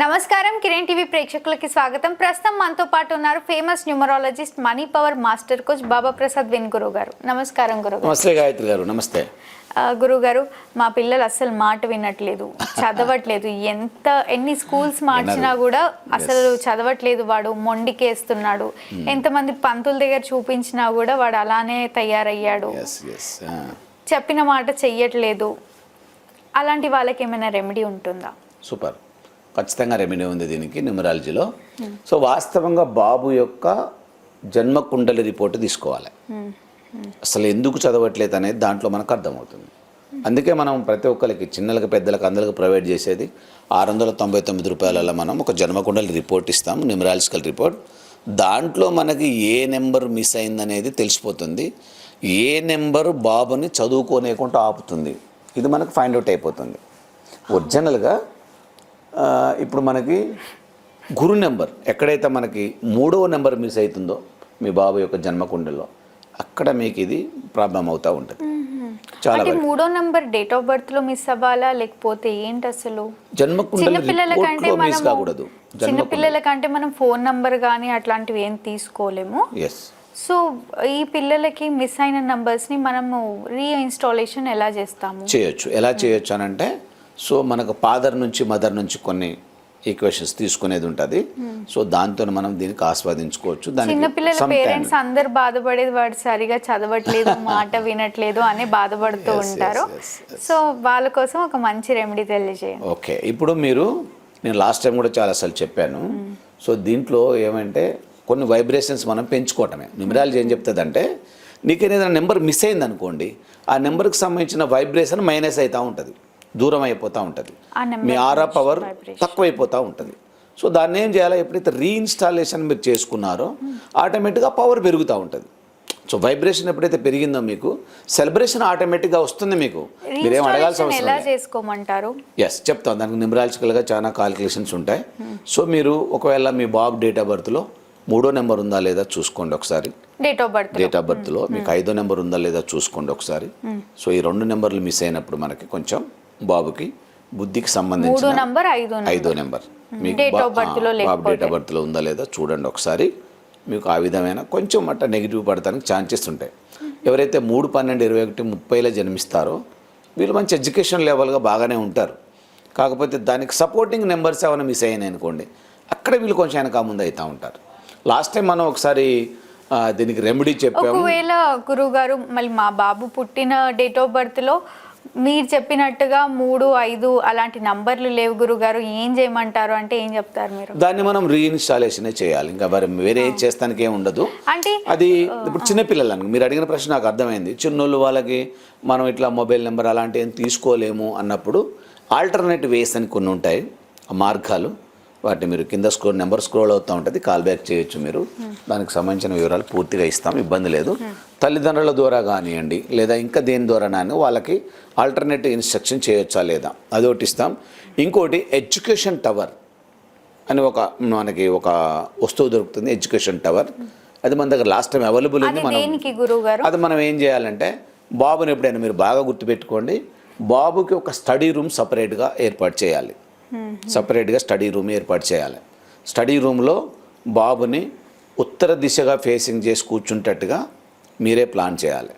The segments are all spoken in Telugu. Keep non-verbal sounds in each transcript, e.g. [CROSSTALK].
నమస్కారం కిరణ్ టీవీ ప్రేక్షకులకి స్వాగతం. ప్రస్తుతం మనతో పాటు ఉన్నారు famous numerologist money power master coach Baba Prasad win గురువు గారు నమస్కారం గురువు నమస్తే గాయత్రి గారు నమస్తే. గురువు గారు మా పిల్లలు అస్సలు మాట వినట్లేదు చదవట్లేదు. ఎంత ఎన్ని స్కూల్స్ మార్చినా కూడా అసలు చదవట్లేదు వాడు మొండికేస్తున్నాడు. ఎంతమంది పంతుల దగ్గర చూపించినా కూడా వాడు అలానే తయారయ్యాడు. చెప్పిన మాట చెయ్యట్లేదు. అలాంటి వాళ్ళకి ఏమైనా రెమెడీ ఉంటుందా? సూపర్. ఖచ్చితంగా రెమెన్యూ ఉంది దీనికి న్యూమరాలజీలో. సో వాస్తవంగా బాబు యొక్క జన్మ కుండలి రిపోర్ట్ తీసుకోవాలి. అసలు ఎందుకు చదవట్లేదు అనేది దాంట్లో మనకు అర్థమవుతుంది. అందుకే మనం ప్రతి ఒక్కరికి చిన్నలకు పెద్దలకు అందరికి ప్రొవైడ్ చేసేది ఆరు వందల తొంభై తొమ్మిది రూపాయలలో మనం ఒక జన్మకుండలి రిపోర్ట్ ఇస్తాం న్యూమరాలజికల్ రిపోర్ట్. దాంట్లో మనకి ఏ నెంబర్ మిస్ అయిందనేది తెలిసిపోతుంది. ఏ నెంబర్ బాబుని చదువుకోనేకుండా ఆపుతుంది. ఇది మనకు ఫైండ్ అవుట్ అయిపోతుంది. ఒరిజినల్గా ఇప్పుడు మనకి గురు నెంబర్ ఎక్కడైతే మనకి మూడవ నెంబర్ మిస్ అవుతుందో మీ బాబు యొక్క జన్మకుండలో అక్కడ మీకు ఇది ప్రాబ్లం అవుతూ ఉంటుంది. చాలా మూడో నంబర్ డేట్ ఆఫ్ బర్త్లో మిస్ అవ్వాలా? లేకపోతే ఏంటి అసలు? జన్మకుండలి చిన్నపిల్లల కంటే రిపోర్ట్లో మిస్ కాకూడదు. చిన్నపిల్లల కంటే మనం ఫోన్ నంబర్ కానీ అట్లాంటివి ఏం తీసుకోలేము. సో ఈ పిల్లలకి మిస్ అయిన numbers ని మనము రీఇన్స్టాలేషన్ ఎలా చేస్తాము? చేయొచ్చు. ఎలా చేయొచ్చు అని అంటే సో మనకు ఫాదర్ నుంచి మదర్ నుంచి కొన్ని ఈక్వేషన్స్ తీసుకునేది ఉంటుంది. సో దాంతో మనం దీనికి ఆస్వాదించుకోవచ్చు. చిన్నపిల్లల పేరెంట్స్ అందరు బాధపడేది వాడు సరిగా చదవట్లేదు [LAUGHS] మాట వినట్లేదు అని బాధపడుతూ ఉంటారు. సో వాళ్ళ కోసం ఒక మంచి రెమెడీ తెలియజేయండి. ఓకే ఇప్పుడు మీరు నేను లాస్ట్ టైం కూడా చాలాసార్లు చెప్పాను. సో దీంట్లో ఏమంటే కొన్ని వైబ్రేషన్స్ మనం పెంచుకోవటమే. న్యూమరాలజీ ఏం చెప్తుందంటే నీకు ఏదైనా నెంబర్ మిస్ అయింది అనుకోండి ఆ నెంబర్కి సంబంధించిన వైబ్రేషన్ మైనస్ అవుతూ ఉంటుంది. దూరం అయిపోతూ ఉంటుంది మీ ఆరా పవర్. తక్కువైపోతూ ఉంటుంది. సో దాన్ని ఏం చేయాలి? ఎప్పుడైతే రీఇన్స్టాలేషన్ మీరు చేసుకున్నారో ఆటోమేటిక్గా పవర్ పెరుగుతూ ఉంటుంది. సో వైబ్రేషన్ ఎప్పుడైతే పెరిగిందో మీకు సెలబ్రేషన్ ఆటోమేటిక్గా వస్తుంది మీకు. మీరేం అడగాల్సిన అవసరం చేసుకోమంటారు? ఎస్ చెప్తాం. దానికి న్యూమరాలజికల్గా చాలా కాలిక్యులేషన్స్ ఉంటాయి. సో మీరు ఒకవేళ మీ బాబు డేట్ ఆఫ్ బర్త్లో మూడో నెంబర్ ఉందా లేదా చూసుకోండి ఒకసారి. Date of birth date of బర్త్లో మీకు ఐదో నెంబర్ ఉందా లేదా చూసుకోండి ఒకసారి. సో ఈ రెండు నెంబర్లు మిస్ అయినప్పుడు మనకి కొంచెం బాబుకి బుద్ధికి సంబంధించిన నంబర్ ఐదు నెంబర్. మీకు బాబు డేట్ ఆఫ్ బర్త్లో ఉందా లేదా చూడండి ఒకసారి. మీకు ఆ విధమైన కొంచెం అట్ట నెగిటివ్ పడటానికి ఛాన్సెస్ ఉంటాయి. ఎవరైతే మూడు పన్నెండు ఇరవై ఒకటి ముప్పైలో జన్మిస్తారో వీళ్ళు మంచి ఎడ్యుకేషన్ లెవెల్గా బాగానే ఉంటారు. కాకపోతే దానికి సపోర్టింగ్ నెంబర్స్ ఏమైనా మిస్ అయినాయి అనుకోండి అక్కడ వీళ్ళు కొంచెం వెనక ముందు అవుతూ ఉంటారు. లాస్ట్ టైం మనం ఒకసారి దీనికి రెమెడీ చెప్పాము. ఒకవేళ గురువు గారు మళ్ళీ మా బాబు పుట్టిన డేట్ ఆఫ్ బర్త్లో మీరు చెప్పినట్టుగా మూడు ఐదు అలాంటి నంబర్లు లేవు గురుగారు. ఏం చేయమంటారు? అంటే ఏం చెప్తారు మీరు? దాన్ని మనం రీఇన్స్టాలేషనే చేయాలి. ఇంకా మరి వేరే ఏం చేస్తానికి ఏం ఉండదు. అంటే అది ఇప్పుడు చిన్నపిల్లలకు మీరు అడిగిన ప్రశ్న నాకు అర్థమైంది. చిన్నోళ్ళు వాళ్ళకి మనం ఇట్లా మొబైల్ నెంబర్ అలాంటివి ఏం తీసుకోలేము అన్నప్పుడు ఆల్టర్నేట్ వేస్ అని కొన్ని ఉంటాయి. ఆ మార్గాలు. వాటిని మీరు కింద స్క్రోల్ నెంబర్ స్క్రోల్ అవుతూ ఉంటుంది. కాల్ బ్యాక్ చేయొచ్చు మీరు. దానికి సంబంధించిన వివరాలు పూర్తిగా ఇస్తాం. ఇబ్బంది లేదు. తల్లిదండ్రుల ద్వారా కానివ్వండి లేదా ఇంకా దేని ద్వారా కానీ వాళ్ళకి ఆల్టర్నేటివ్ ఇన్స్ట్రక్షన్ చేయొచ్చా లేదా? అదొకటి ఇస్తాం. ఇంకోటి ఎడ్యుకేషన్ టవర్ అని ఒక మనకి ఒక వస్తువు దొరుకుతుంది ఎడ్యుకేషన్ టవర్ అది మన దగ్గర లాస్ట్ టైం అవైలబుల్ ఉంది మనం అది మనం ఏం చేయాలంటే బాబుని ఎప్పుడైనా మీరు బాగా గుర్తుపెట్టుకోండి బాబుకి ఒక స్టడీ రూమ్ సపరేట్గా ఏర్పాటు చేయాలి. సపరేట్గా స్టడీ రూమ్ ఏర్పాటు చేయాలి. స్టడీ రూమ్లో బాబుని ఉత్తర దిశగా ఫేసింగ్ చేసి కూర్చుంటట్టుగా మీరే ప్లాన్ చేయాలి.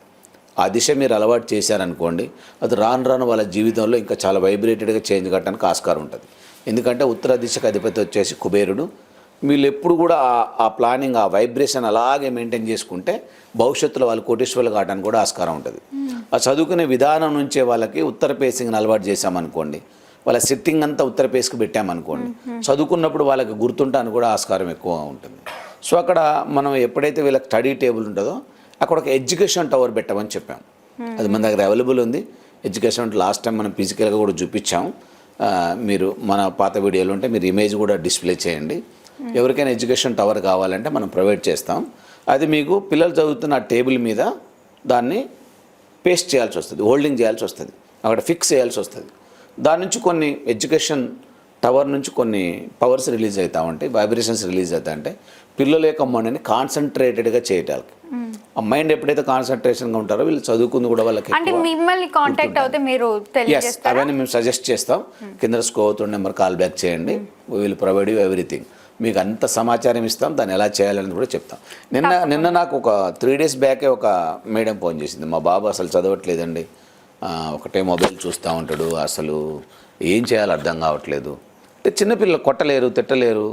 ఆ దిశ మీరు అలవాటు చేశారనుకోండి అది రాను రాను వాళ్ళ జీవితంలో ఇంకా చాలా వైబ్రేటెడ్గా చేంజ్ కట్టడానికి ఆస్కారం ఉంటుంది. ఎందుకంటే ఉత్తర దిశకు అధిపతి వచ్చేసి కుబేరుడు. వీళ్ళు ఎప్పుడు కూడా ఆ- ప్లానింగ్ ఆ వైబ్రేషన్ అలాగే మెయింటైన్ చేసుకుంటే భవిష్యత్తులో వాళ్ళు కోటేశ్వర్లు కావడానికి కూడా ఆస్కారం ఉంటుంది. ఆ చదువుకునే విధానం నుంచే వాళ్ళకి ఉత్తర పేసింగ్ని అలవాటు చేశామనుకోండి వాళ్ళ సిట్టింగ్ అంతా ఉత్తర పేస్కి పెట్టామనుకోండి చదువుకున్నప్పుడు వాళ్ళకి గుర్తుంటానికి కూడా ఆస్కారం ఎక్కువ ఉంటుంది. సో అక్కడ మనం ఎప్పుడైతే వీళ్ళకి స్టడీ టేబుల్ ఉంటుందో అక్కడ ఒక ఎడ్యుకేషన్ టవర్ పెట్టమని చెప్పాం. అది మన దగ్గర అవైలబుల్ ఉంది. ఎడ్యుకేషన్ లాస్ట్ టైం మనం ఫిజికల్గా కూడా చూపించాం. మీరు మన పాత వీడియోలు ఉంటే మీరు ఇమేజ్ కూడా డిస్ప్లే చేయండి. ఎవరికైనా ఎడ్యుకేషన్ టవర్ కావాలంటే మనం ప్రొవైడ్ చేస్తాం. అది మీకు పిల్లలు చదువుతున్న టేబుల్ మీద దాన్ని పేస్ట్ చేయాల్సి వస్తుంది హోల్డింగ్ చేయాల్సి వస్తుంది అక్కడ ఫిక్స్ చేయాల్సి వస్తుంది. దాని నుంచి కొన్ని ఎడ్యుకేషన్ టవర్ నుంచి కొన్ని పవర్స్ రిలీజ్ అవుతా ఉంటాయి వైబ్రేషన్స్ రిలీజ్ అవుతా ఉంటాయి. పిల్లల యొక్క మైండ్ని కాన్సన్ట్రేటెడ్గా చేయటానికి మైండ్ ఎప్పుడైతే కాన్సన్ట్రేషన్గా ఉంటారో వీళ్ళు చదువుకుంది కూడా వాళ్ళకి అంటే మిమ్మల్ని కాంటాక్ట్ అవుతే మీరు ఎస్ అవన్నీ మేము సజెస్ట్ చేస్తాం. కింద స్కో అవుతున్న నెంబర్ కాల్ బ్యాక్ చేయండి. విల్ ప్రొవైడ్ యూ ఎవ్రీథింగ్ మీకు అంత సమాచారం ఇస్తాం. దాన్ని ఎలా చేయాలని కూడా చెప్తాం. నిన్న నిన్న నాకు ఒక త్రీ డేస్ బ్యాకే ఒక మేడం ఫోన్ చేసింది. మా బాబు అసలు చదవట్లేదండి. ఒకటే మొబైల్ చూస్తూ ఉంటాడు. అసలు ఏం చేయాలో అర్థం కావట్లేదు. అంటే చిన్నపిల్లలు కొట్టలేరు తిట్టలేరు.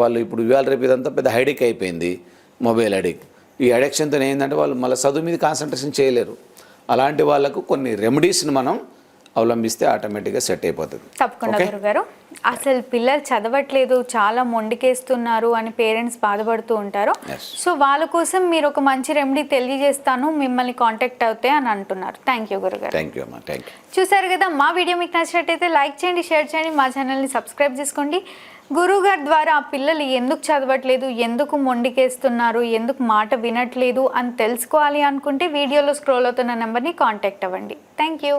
వాళ్ళు ఇప్పుడు ఇవాళ రేపు ఇదంతా పెద్ద హైడిక్ అయిపోయింది. మొబైల్ అడిక్ ఈ అడిక్షన్తో ఏంటంటే వాళ్ళు మళ్ళీ చదువు మీద కాన్సన్ట్రేషన్ చేయలేరు. అలాంటి వాళ్ళకు కొన్ని రెమెడీస్ని మనం అవలంబిస్తే ఆటోమేటిక్గా సెట్ అయిపోతుంది. తప్పకుండా గురుగారు. అసలు పిల్లలు చదవట్లేదు చాలా మొండికేస్తున్నారు అని పేరెంట్స్ బాధపడుతూ ఉంటారు. సో వాళ్ళ కోసం మీరు ఒక మంచి రెమెడీ తెలియజేస్తాను మిమ్మల్ని కాంటాక్ట్ అవుతే అని అంటున్నారు. థ్యాంక్ యూ గురుగారు. థ్యాంక్ యూ అమ్మా. థ్యాంక్ యూ చూసారు కదా మా వీడియో మీకు నచ్చినట్టయితే లైక్ చేయండి షేర్ చేయండి మా ఛానల్ని సబ్స్క్రైబ్ చేసుకోండి. గురువు గారి ద్వారా ఆ పిల్లలు ఎందుకు చదవట్లేదు ఎందుకు మొండికేస్తున్నారు ఎందుకు మాట వినట్లేదు అని తెలుసుకోవాలి అనుకుంటే వీడియోలో స్క్రోల్ అవుతున్న నెంబర్ని కాంటాక్ట్ అవ్వండి. Thank you